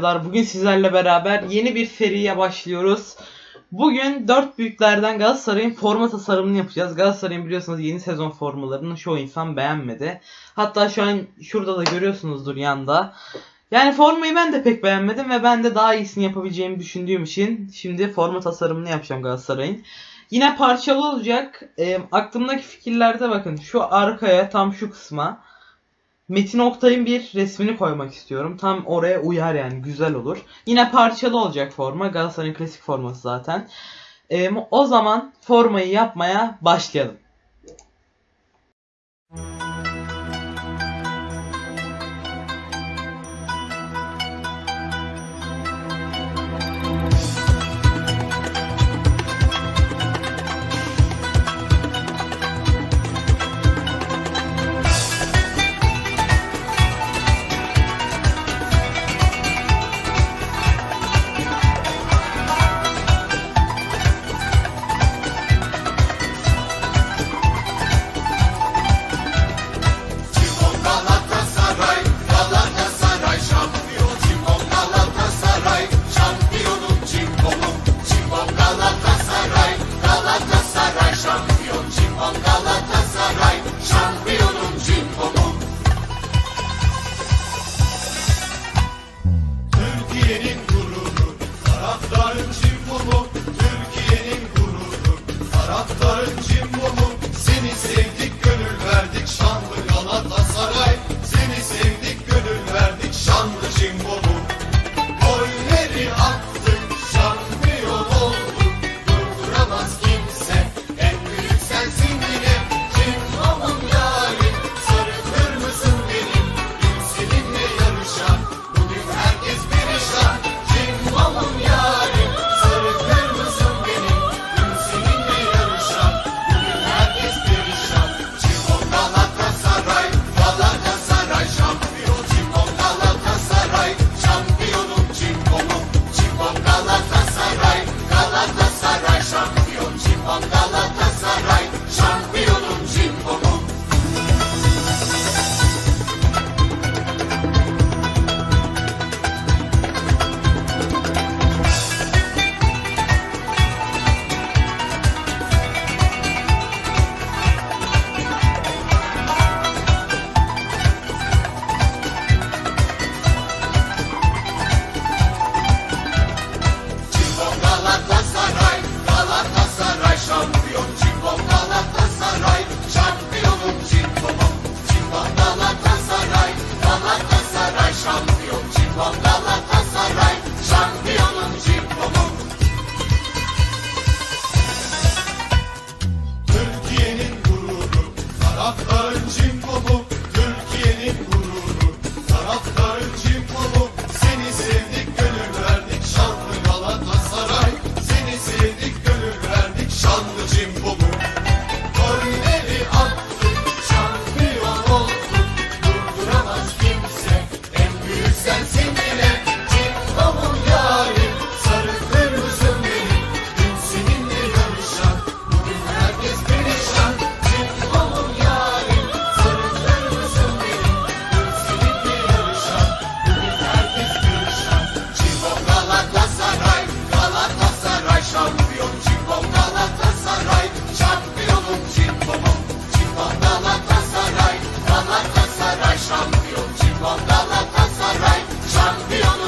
Serdar. Bugün sizlerle beraber yeni bir seriye başlıyoruz. Bugün dört büyüklerden Galatasaray'ın forma tasarımını yapacağız. Galatasaray'ın biliyorsunuz yeni sezon formalarını çoğu insan beğenmedi. Hatta şu an şurada da görüyorsunuzdur yanda. Yani formayı ben de pek beğenmedim ve ben de daha iyisini yapabileceğimi düşündüğüm için şimdi forma tasarımını yapacağım Galatasaray'ın. Yine parçalı olacak. E, aklımdaki fikirlerde bakın şu arkaya tam şu kısma Metin Oktay'ın bir resmini koymak istiyorum. Tam oraya uyar yani güzel olur. Yine parçalı olacak forma. Galatasaray'ın klasik forması zaten. E, o zaman formayı yapmaya başlayalım. Türkiye'nin Galatasaray, şampiyonum cimbomum.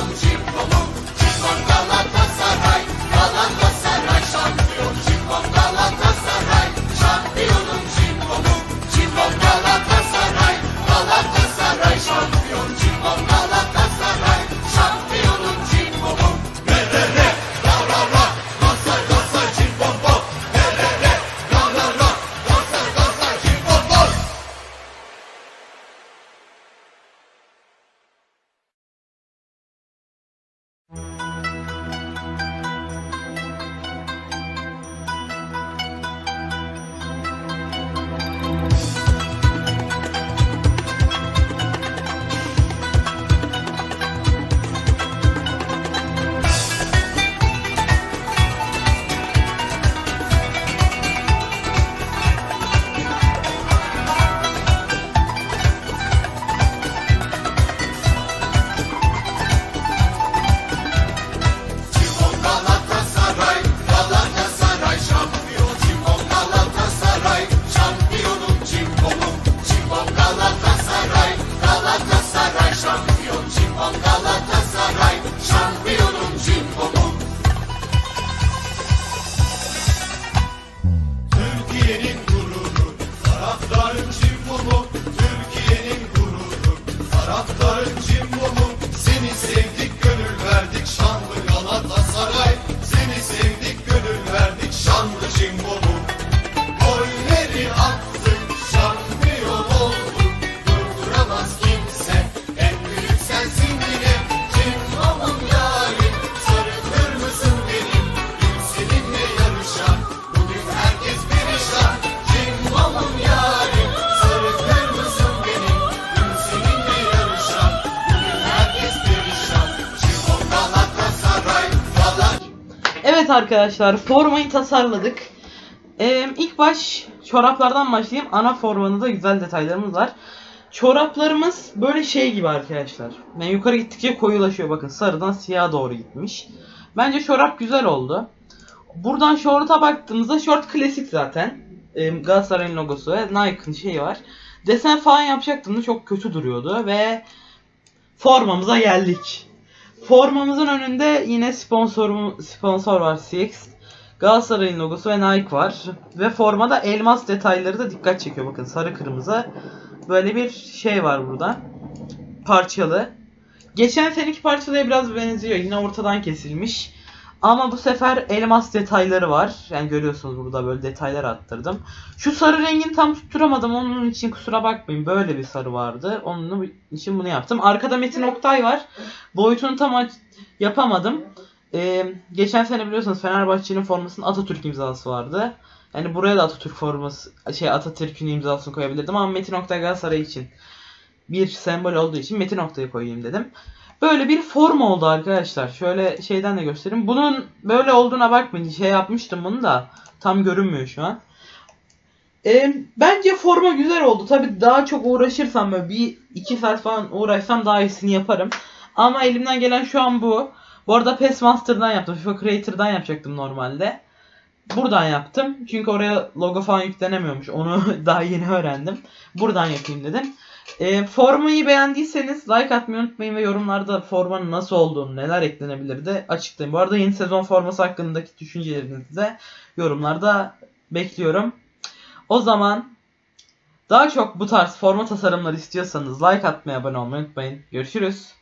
Bom, chip, bom, chip, arkadaşlar formayı tasarladık. Ee, ilk baş çoraplardan başlayayım. Ana formanın da güzel detaylarımız var. Çoraplarımız böyle şey gibi arkadaşlar. Yani yukarı gittikçe koyulaşıyor bakın sarıdan siyaha doğru gitmiş. Bence çorap güzel oldu. Buradan şorta baktığımızda şort klasik zaten. Ee, Galatasaray'ın logosu ve Nike'ın şeyi var. Desen falan yapacaktım da çok kötü duruyordu ve formamıza geldik. Formamızın önünde yine sponsorum, sponsor var CX. Galatasaray'ın logosu ve Nike var. Ve formada elmas detayları da dikkat çekiyor. Bakın sarı kırmızı. Böyle bir şey var burada. Parçalı. Geçen seneki parçalıya biraz benziyor. Yine ortadan kesilmiş. Ama bu sefer elmas detayları var. Yani görüyorsunuz burada böyle detaylar attırdım. Şu sarı rengini tam tutturamadım. Onun için kusura bakmayın. Böyle bir sarı vardı. Onun için bunu yaptım. Arkada Metin Oktay var. Boyutunu tam yapamadım. Ee, geçen sene biliyorsunuz Fenerbahçe'nin formasının Atatürk imzası vardı. Yani buraya da Atatürk forması, şey Atatürk'ün imzasını koyabilirdim ama Metin Oktay Galatasaray için bir sembol olduğu için Metin Oktay'ı koyayım dedim. Böyle bir form oldu arkadaşlar. Şöyle şeyden de göstereyim. Bunun böyle olduğuna bakmayın. Şey yapmıştım bunu da. Tam görünmüyor şu an. Ee, bence forma güzel oldu. Tabi daha çok uğraşırsam böyle bir iki saat falan uğraşsam daha iyisini yaparım. Ama elimden gelen şu an bu. Bu arada PES Master'dan yaptım. FIFA Creator'dan yapacaktım normalde. Buradan yaptım. Çünkü oraya logo falan yüklenemiyormuş. Onu daha yeni öğrendim. Buradan yapayım dedim. E, formayı beğendiyseniz like atmayı unutmayın ve yorumlarda formanın nasıl olduğunu, neler eklenebilir de açıklayın. Bu arada yeni sezon forması hakkındaki düşüncelerinizi de yorumlarda bekliyorum. O zaman daha çok bu tarz forma tasarımları istiyorsanız like atmayı, abone olmayı unutmayın. Görüşürüz.